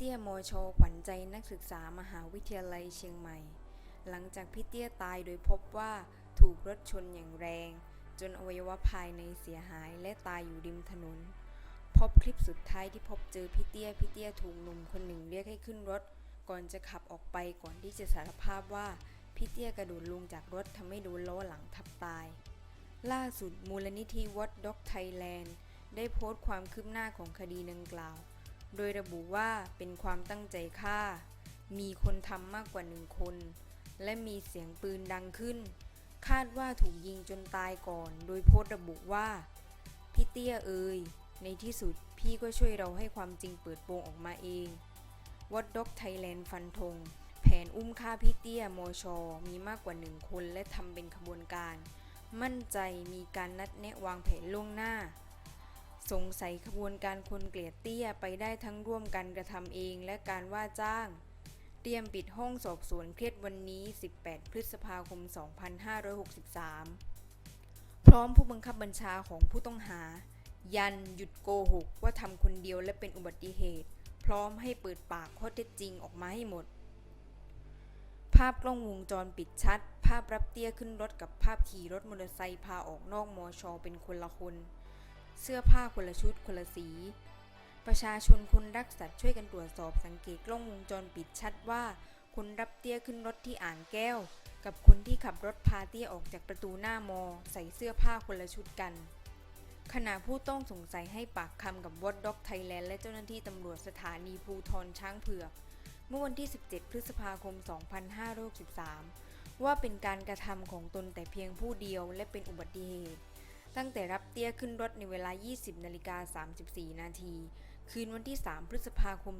เตี้ยโมโชขวัญใจนักศึกษามหาวิทยาลัยเชียงใหม่ หลังจากพี่เตี้ยตายโดยพบว่าถูกรถชนอย่างแรง จนอวัยวะภายในเสียหายและตายอยู่ริมถนน พบคลิปสุดท้ายที่พบเจอพี่เตี้ยพี่เตี้ยถูกหนุ่มคนหนึ่งเรียกให้ขึ้นรถ ก่อนจะขับออกไปก่อนที่จะสารภาพว่าพี่เตี้ยกระโดดลงจากรถทำให้โดนล้อหลังทับตาย ล่าสุดมูลนิธิวอ d ด็อกไทยแลนด์ได้โพสต์ความคืบหน้าของคดีดังกล่าว โดยระบุว่าเป็นความตั้งใจฆ่า มีคนทำมากกว่าหนึ่งคน และมีเสียงปืนดังขึ้น คาดว่าถูกยิงจนตายก่อน โดยโพสต์ระบุว่า พี่เตี้ยเอ่ยในที่สุดพี่ก็ช่วยเราให้ความจริงเปิดโปงออกมาเองวอ d ด็อกไทยแลนด์ฟันธงแผนอุ้มฆ่าพี่เตี้ยมอชอ มีมากกว่าหนึ่งคนและทำเป็นขบวนการ มั่นใจมีการนัดแนะวางแผนล่วงหน้า สงสัยขบวนการคนเกลียดเตี้ยไปได้ทั้งร่วมกันกระทำเองและการว่าจ้าง เตรียมปิดห้องสอบสวนเครียดวันนี้ 18 พฤษภาคม 2563 พร้อมผู้บังคับบัญชาของผู้ต้องหา ยันหยุดโกหกว่าทำคนเดียวและเป็นอุบัติเหตุ พร้อมให้เปิดปากข้อเท็จจริงออกมาให้หมด ภาพกล้องวงจรปิดชัด ภาพรับเตี้ยขึ้นรถกับภาพขี่รถมอเตอร์ไซค์พาออกนอกมอชอเป็นคนละคน เสื้อผ้าคนละชุดคนละสี ประชาชนคนรักสัตว์ช่วยกันตรวจสอบสังเกตกล้องวงจรปิดชัดว่า คนรับเตี้ยขึ้นรถที่อ่างแก้ว กับคนที่ขับรถพาเตี้ยออกจากประตูหน้ามอ ใส่เสื้อผ้าคนละชุดกันขณะผู้ต้องสงสัยให้ปากคำกับวอ d ด็อกไทยแลนด์และเจ้าหน้าที่ตำรวจสถานีภูทรช้างเผือก เมื่อวันที่ 17 พฤษภาคม 2563 ว่าเป็นการกระทำของตนแต่เพียงผู้เดียวและเป็นอุบัติเหตุ ตั้งแต่รับเตี้ยขึ้นรถในเวลา 20นาฬิกา34 นาที คืนวันที่ 3 พฤษภาคม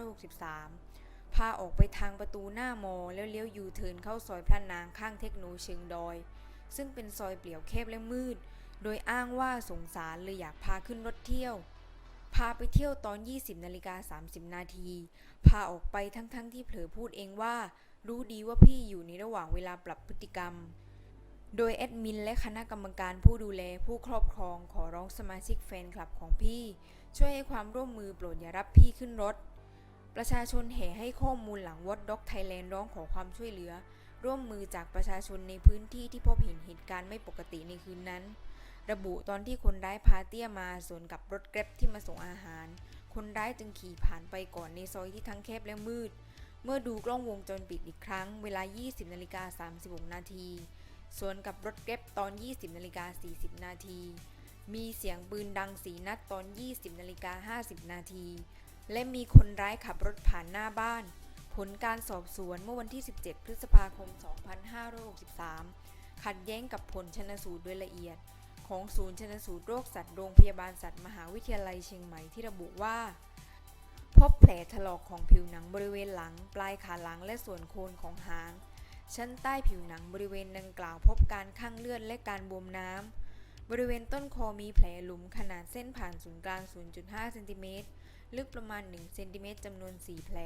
2563 พาออกไปทางประตูหน้ามอแล้วเลี้ยวยูเทิร์นเข้าซอยพระนางข้างเทคโนเชิงดอย ซึ่งเป็นซอยเปลี่ยวแคบและมืด โดยอ้างว่าสงสารเลยอยากพาขึ้นรถเที่ยว พาไปเที่ยวตอน 20นาฬิกา30 นาที พาออกไปทั้งๆทที่เผลอพูดเองว่า รู้ดีว่าพี่อยู่ในระหว่างเวลาปรับพฤติกรรม โดยแอดมินและคณะกรรมการผู้ดูแลผู้ครอบครองขอร้องสมาชิกแฟนคลับของพี่ ช่วยให้ความร่วมมือโปรดอย่ารับพี่ขึ้นรถ ประชาชนแห่ให้ข้อมูลหลังวอดด็อกไทยแลนด์ร้องขอความช่วยเหลือ ร่วมมือจากประชาชนในพื้นที่ที่พบเห็นเหตุการณ์ไม่ปกติในคืนนั้น ระบุตอนที่คนร้ายพาเตี้ยมาสวนกับรถแกร็บที่มาส่งอาหาร คนร้ายจึงขี่ผ่านไปก่อนในซอยที่ทั้งแคบและมืด เมื่อดูกล้องวงจรปิดอีกครั้ง เวลา 20นาฬิกา36นาที สวนกับรถแกร็บตอน 20นาฬิกา40 นาที มีเสียงปืนดังสีนัดตอน 20นาฬิกา50 นาที และมีคนร้ายขับรถผ่านหน้าบ้าน ผลการสอบสวนเมื่อวันที่ 17 พฤษภาคม 2563 ขัดแย้งกับผลชนสูตรโดยละเอียด ของศูนย์ชนสูตรโรคสัตว์โรงพยาบาลสัตว์มหาวิทยาลัยเชียงใหม่ที่ระบุว่าพบแผลถลอกของผิวหนังบริเวณหลัง ปลายขาหลังและส่วนโคนของหาง ชั้นใต้ผิวหนังบริเวณดังกล่าวพบการข้างเลือดและการบวมน้ำ บริเวณต้นคอมีแผลหลุมขนาดเส้นผ่านศูนย์กลาง 0.5เซนติเมตรลึกประมาณ 1 เซนติเมตรจำนวน 4 แผล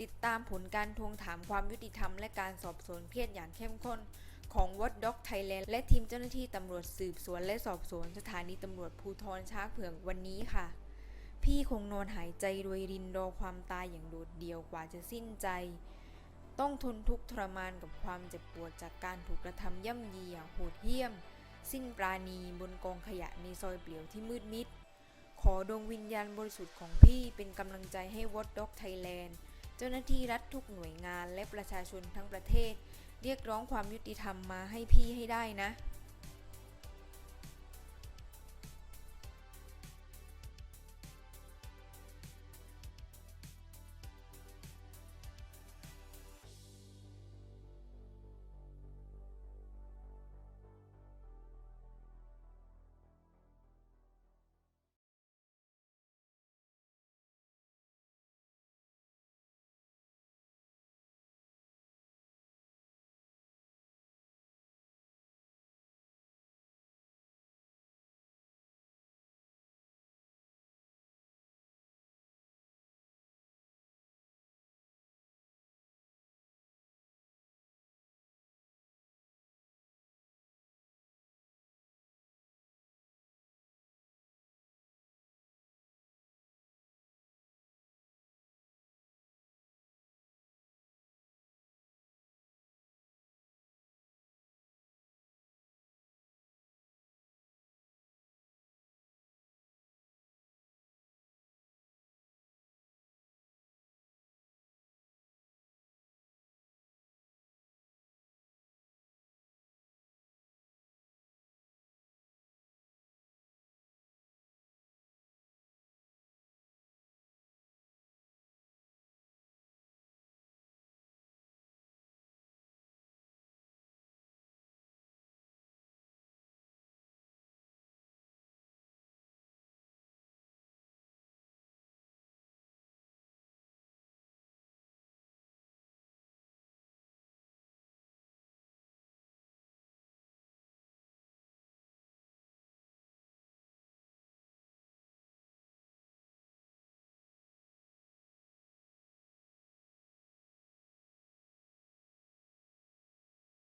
ติดตามผลการทวงถามความยุติธรรมและการสอบสวนเครียดอย่างเข้มข้นของวอ d ด็อกไทยแลนด์และทีมเจ้าหน้าที่ตำรวจสืบสวนและสอบสวนสถานีตำรวจภูทรช้างเผือกวันนี้ค่ะ พี่คงนอนหายใจรวยรินรอความตายอย่างโดดเดี่ยวกว่าจะสิ้นใจ ต้องทนทุกข์ทรมานกับความเจ็บปวดจากการถูกกระทำย่ำยีอย่างโหดเหี้ยม สิ้นปราณีบนกองขยะในซอยเปลี่ยวที่มืดมิด ขอดวงวิญญาณบริสุทธิ์ของพี่เป็นกำลังใจให้วอตด็อกไทยแลนด์เจ้าหน้าที่รัฐทุกหน่วยงานและประชาชนทั้งประเทศ เรียกร้องความยุติธรรมมาให้พี่ให้ได้นะ